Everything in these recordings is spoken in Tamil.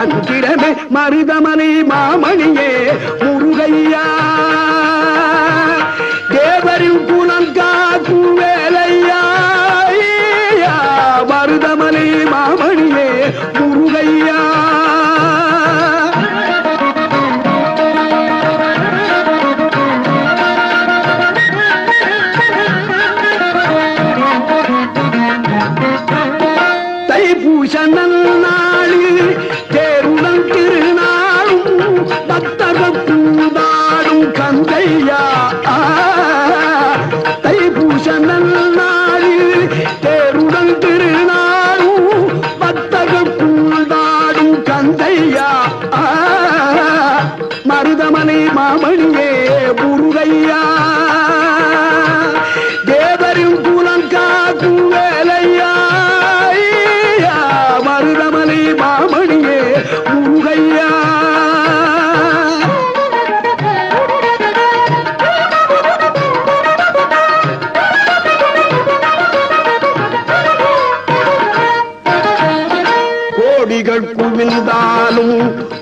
மங்கள மந்திரமே மருதமலை மாமணியே முருகையா. தேவரின் குணம் காக்கும் வேலையா. மருதமலை மாமணியே முருகையா. தைப்பூச நன்னாளில் Sevilla.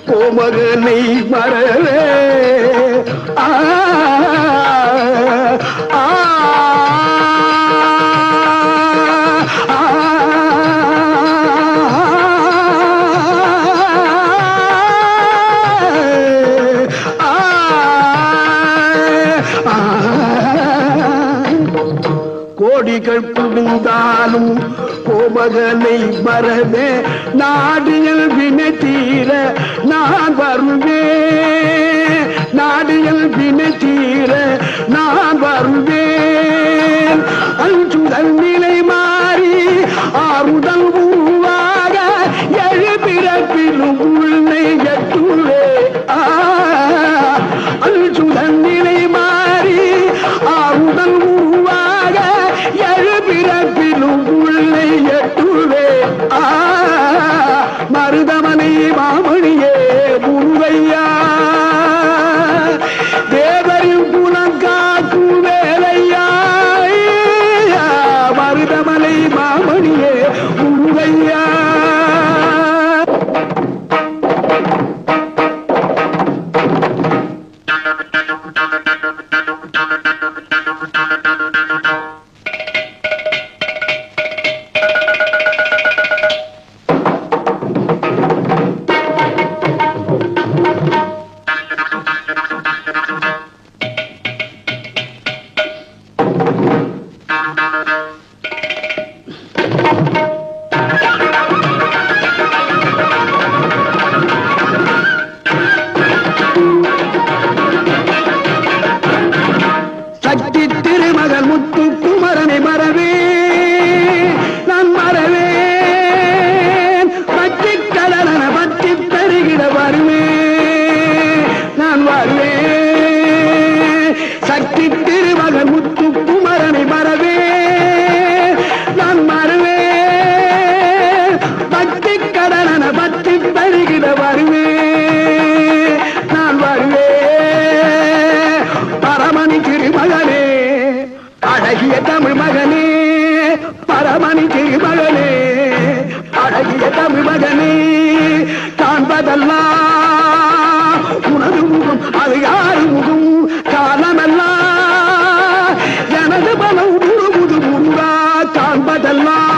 கோமகனை மறவே. ஆ, குவிந்தாலும் கோமகனை மறவே நாடியல் வினை தீர நான் வருவே நாடியல் வினை தீர நான் வருவே Música காண்பதெல்லாம் உனது முகம் அது யாரு முகம் காலமெல்லாம் எனது பலம் முழுமுது முருகா காண்பதெல்லாம்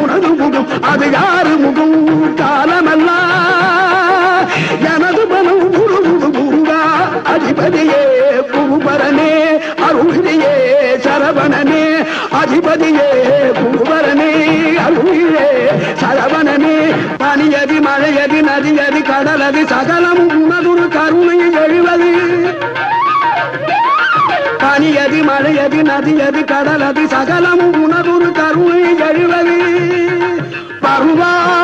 உனது முகம் அது யாரு முகம் காலமெல்லாம் எனது பலம் முழுமுது முருகா அதிபதியே குருபரனே அருளியே சரவணனே அதிபதியே குருபரனே. கடலது சகலமும் உனதுரு கருணையில் எழுவது. பனியது மழையது நதியது கடலது சகலமும் உனதுரு கருணையில் எழுவது. பருவா